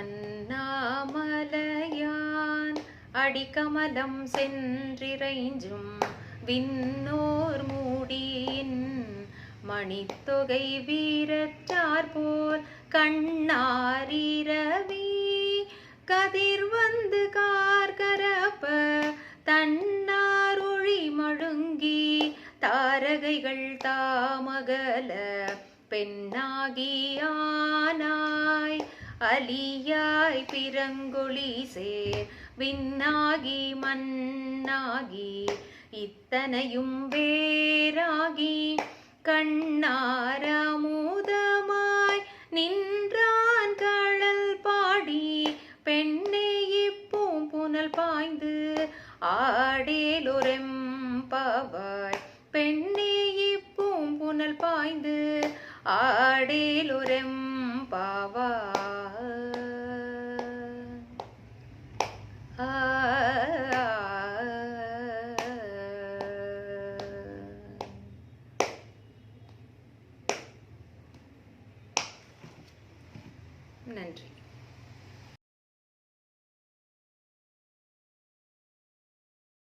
அண்ணாமலையான் அடிக்கமலம் சென்றிறைஞ்சும் விண்ணோர் மூடியின் மணித்தொகை வீரற்றார் போல் கண்ணாரிரவி. கதிர் வந்து கார்கரப்ப தன்னார் ஒழி மழுங்கி தாரகைகள் தாமகல. பெண்ணாகியானா அலியாய் பிறங்கொழி சேர். விண்ணாகி மண்ணாகி இத்தனையும் வேறாகி கண்ணாரமுதமாய் நின்றான் கழல் பாடி. பெண்ணே இப்போ புனல் பாய்ந்து ஆடேலொரெம்பவாய் பெண்ணே இப்போ புனல் பாய்ந்து ஆடேலொரெம் நன்றி.